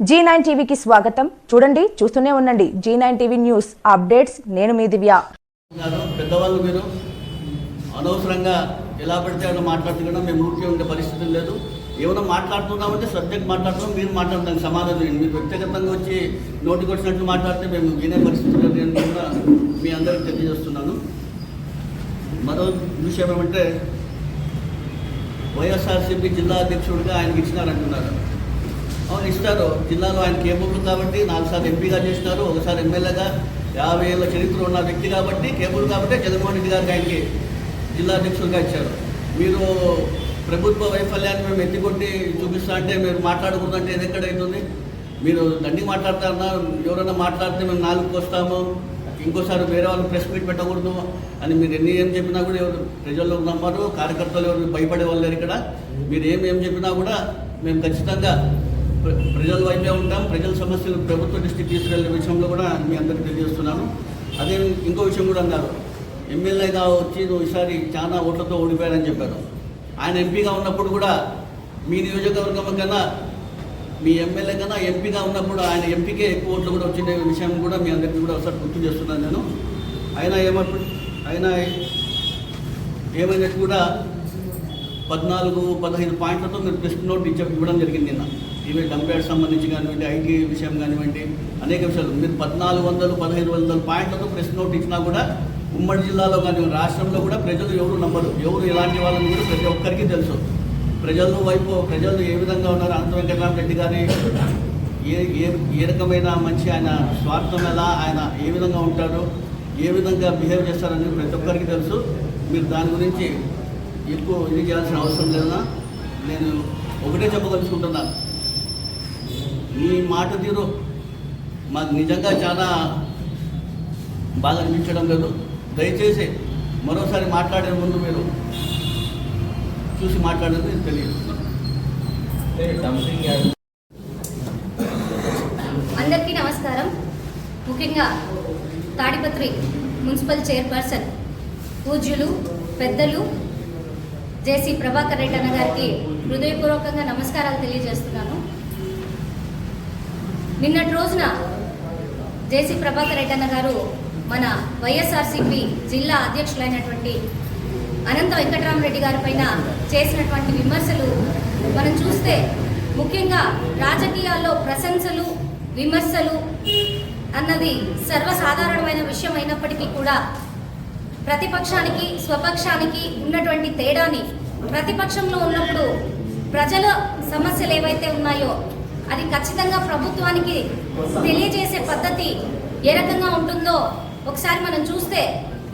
G nine టీవీకి స్వాగతం. చూడండి చూస్తూనే ఉండండి. Zee nine TV news updates. నేను మీ దివ్య. పెద్దవాళ్ళు మీరు. అనవసరంగా ఎలా పడితే అలా మాట్లాడుతున్నా. మేము ఊరికే ఉండే పరిస్థితి లేదు. ఏమైనా మాట్లాడుతున్నామంటే సబ్జెక్ట్ మాట్లాడుతున్నాం. మీరు మాట్లాడతాం సమాధానం మీరు వ్యక్తిగతంగా వచ్చి నోటికి వచ్చినట్లు మాట్లాడితే మేము వినే పరిస్థితి లేదు. కూడా మీ అందరికి తెలియజేస్తున్నాను. మరో విషయం ఏమంటే వైఎస్ఆర్సీపీ జిల్లా అధ్యక్షుడిగా ఆయనకి ఇచ్చినారంటున్నారు అవును ఇస్తారు. జిల్లాలో ఆయన కేబుల్ కాబట్టి నాలుగుసార్లు ఎంపీగా చేసినారు. ఒకసారి ఎమ్మెల్యేగా యాభై ఏళ్ళ చరిత్ర ఉన్న వ్యక్తి కాబట్టి కేబుల్ కాబట్టి జగన్మోహన్ రెడ్డి గారికి ఆయనకి జిల్లా అధ్యక్షులుగా ఇచ్చారు. మీరు ప్రభుత్వ వైఫల్యాన్ని మేము ఎత్తికొట్టి చూపిస్తా అంటే మీరు మాట్లాడకూడదంటే ఇది ఎక్కడైతుంది మీరు దండి మాట్లాడతారన్నా ఎవరైనా మాట్లాడితే మేము నాలుగుకి వస్తాము. ఇంకోసారి వేరే వాళ్ళు ప్రెస్ మీట్ పెట్టకూడదు అని మీరు ఎన్ని ఏం చెప్పినా కూడా ఎవరు ప్రజల్లో నమ్మరు కార్యకర్తలు ఎవరు భయపడే వాళ్ళు లేరు ఇక్కడ. మీరు ఏం ఏం చెప్పినా కూడా మేము ఖచ్చితంగా ప్రజల వైపే ఉంటాం. ప్రజల సమస్యలు ప్రభుత్వ దృష్టికి తీసుకెళ్ళే విషయంలో కూడా మీ అందరికీ తెలియజేస్తున్నాను. అదే ఇంకో విషయం కూడా అన్నారు. ఎమ్మెల్యేగా వచ్చి నువ్వు ఈసారి చాలా ఓట్లతో ఓడిపోయారని చెప్పారు. ఆయన ఎంపీగా ఉన్నప్పుడు కూడా మీ నియోజకవర్గం కన్నా మీ ఎమ్మెల్యే కన్నా ఎంపీగా ఉన్నప్పుడు ఆయన ఎంపీకే ఎక్కువ ఓట్లు కూడా వచ్చిన విషయం కూడా మీ అందరికీ కూడా ఒకసారి గుర్తు చేస్తున్నాను నేను. ఆయన ఏమప్పుడు ఆయన ఏమైనట్టు కూడా పద్నాలుగు పదహైదు పాయింట్లతో మీరు టెస్ట్ నోట్ ఇచ్చ ఇవ్వడం జరిగింది నిన్న. ఈవెన్ డంపేట్ సంబంధించి కానివ్వండి ఐటీ విషయం కానివ్వండి అనేక విషయాలు. మీరు పద్నాలుగు వందలు పదహైదు వందల పాయింట్లతో ప్రెస్ నోట్ ఇచ్చినా కూడా ఉమ్మడి జిల్లాలో కానీ రాష్ట్రంలో కూడా ప్రజలు ఎవరు నమ్మరు. ఎవరు ఎలాంటి వాళ్ళని కూడా ప్రతి ఒక్కరికి తెలుసు. ప్రజలు వైపు ప్రజలు ఏ విధంగా ఉన్నారు? అనంత వెంకటరామరెడ్డి గారి ఏ ఏ ఏ రకమైన మంచి ఆయన స్వార్థం ఎలా? ఆయన ఏ విధంగా ఉంటాడు? ఏ విధంగా బిహేవ్ చేస్తారని ప్రతి ఒక్కరికి తెలుసు. మీరు దాని గురించి ఎక్కువ ఇది చేయాల్సిన అవసరం లేదా నేను ఒకటే చెప్పదలుచుకుంటున్నాను. మీ మాట తీరు మాకు నిజంగా చాలా బాగా అనిపించడం లేదు. దయచేసి మరోసారి మాట్లాడే ముందు మీరు చూసి మాట్లాడేది తెలియదు. అందరికీ నమస్కారం. ముఖ్యంగా తాడిపత్రి మున్సిపల్ చైర్పర్సన్ పూజ్యులు పెద్దలు జేసీ ప్రభాకర్ రెడ్డి అన్న గారికి హృదయపూర్వకంగా నమస్కారాలు తెలియజేస్తున్నాను. నిన్నటి రోజున జేసీ ప్రభాకర్ రెడ్డి అన్న గారు మన వైఎస్ఆర్సీపీ జిల్లా అధ్యక్షులైనటువంటి అనంత వెంకటరామరెడ్డి గారి పైన చేసినటువంటి విమర్శలు మనం చూస్తే ముఖ్యంగా రాజకీయాల్లో ప్రశంసలు విమర్శలు అన్నది సర్వసాధారణమైన విషయం అయినప్పటికీ కూడా ప్రతిపక్షానికి స్వపక్షానికి ఉన్నటువంటి తేడాని ప్రతిపక్షంలో ఉన్నప్పుడు ప్రజల సమస్యలు ఏవైతే ఉన్నాయో అది ఖచ్చితంగా ప్రభుత్వానికి తెలియజేసే పద్ధతి ఏ రకంగా ఉంటుందో ఒకసారి మనం చూస్తే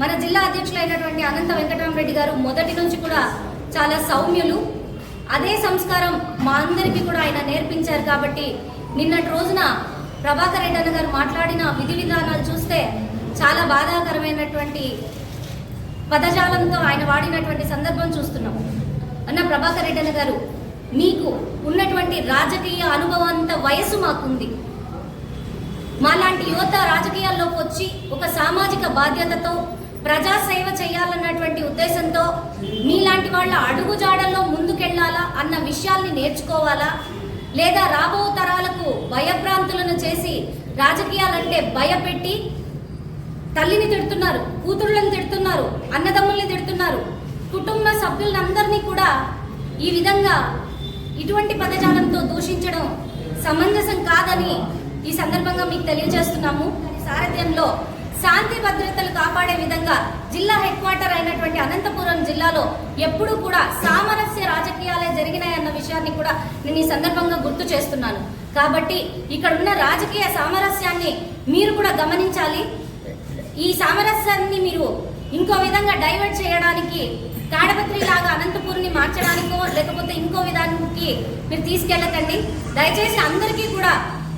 మన జిల్లా అధ్యక్షులైనటువంటి అనంత వెంకటరామరెడ్డి గారు మొదటి నుంచి కూడా చాలా సౌమ్యులు. అదే సంస్కారం మా అందరికీ కూడా ఆయన నేర్పించారు కాబట్టి నిన్నటి రోజున ప్రభాకర్ రెడ్డి అన్న గారు మాట్లాడిన విధి విధానాలు చూస్తే చాలా బాధాకరమైనటువంటి పదజాలంతో ఆయన వాడినటువంటి సందర్భం చూస్తున్నాం. అన్న ప్రభాకర్ రెడ్డి అన్న గారు మీకు ఉన్నటువంటి రాజకీయ అనుభవంత వయసు మాకుంది. మాలాంటి యువత రాజకీయాల్లోకి వచ్చి ఒక సామాజిక బాధ్యతతో ప్రజాసేవ చేయాలన్నటువంటి ఉద్దేశంతో మీలాంటి వాళ్ళ అడుగుజాడల్లో ముందుకెళ్ళాలా అన్న విషయాల్ని నేర్చుకోవాలా? లేదా రాబో తరాలకు భయభ్రాంతులను చేసి రాజకీయాలంటే భయపెట్టి తల్లిని తిడుతున్నారు కూతుళ్ళని తిడుతున్నారు అన్నదమ్ముల్ని తిడుతున్నారు కుటుంబ సభ్యులందరినీ కూడా ఈ విధంగా ఇటువంటి పదజాలంతో దూషించడం సమంజసం కాదని ఈ సందర్భంగా మీకు తెలియజేస్తున్నాము. సారథ్యంలో శాంతి భద్రతలు కాపాడే విధంగా జిల్లా హెడ్ క్వార్టర్ అయినటువంటి అనంతపురం జిల్లాలో ఎప్పుడూ కూడా సామరస్య రాజకీయాలే జరిగినాయన్న విషయాన్ని కూడా నేను ఈ సందర్భంగా గుర్తు చేస్తున్నాను. కాబట్టి ఇక్కడ ఉన్న రాజకీయ సామరస్యాన్ని మీరు కూడా గమనించాలి. ఈ సామరస్యాన్ని మీరు ఇంకో విధంగా డైవర్ట్ చేయడానికి తాడపత్రి లాగా అనంతపూర్ని మార్చడానికో లేకపోతే ఇంకో విధానానికి మీరు తీసుకెళ్ళకండి. దయచేసి అందరికీ కూడా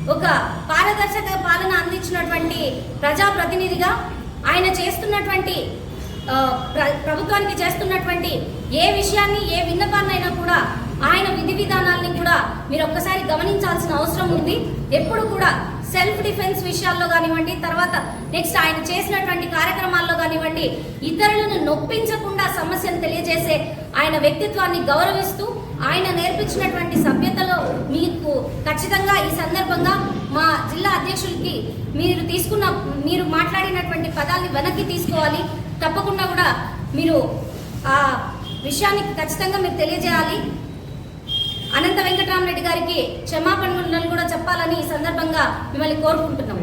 ఒక పారదర్శక పాలన అందించినటువంటి ప్రజాప్రతినిధిగా ఆయన చేస్తున్నటువంటి ప్ర- ప్రభుత్వానికి చేస్తున్నటువంటి ఏ విషయాన్ని ఏ విన్నపాన్నైనా కూడా ఆయన విధి విధానాల్ని కూడా మీరు ఒక్కసారి గమనించాల్సిన అవసరం ఉంది. ఎప్పుడు కూడా సెల్ఫ్ డిఫెన్స్ విషయాల్లో కానివ్వండి తర్వాత నెక్స్ట్ ఆయన చేసినటువంటి కార్యక్రమాల్లో కానివ్వండి ఇతరులను నొప్పించకుండా సమస్యను తెలియజేసే ఆయన వ్యక్తిత్వాన్ని గౌరవిస్తూ ఆయన నేర్పించినటువంటి సభ్యతలో మీకు ఖచ్చితంగా ఈ సందర్భంగా మా జిల్లా అధ్యక్షులకి మీరు తీసుకున్న మీరు మాట్లాడినటువంటి పదాన్ని వెనక్కి తీసుకోవాలి. తప్పకుండా కూడా మీరు ఆ విషయాన్ని ఖచ్చితంగా మీరు తెలియజేయాలి. అనంత వెంకటరామరెడ్డి గారికి క్షమాపణలు కూడా చెప్పాలని ఈ సందర్భంగా మిమ్మల్ని కోరుకుంటున్నాం.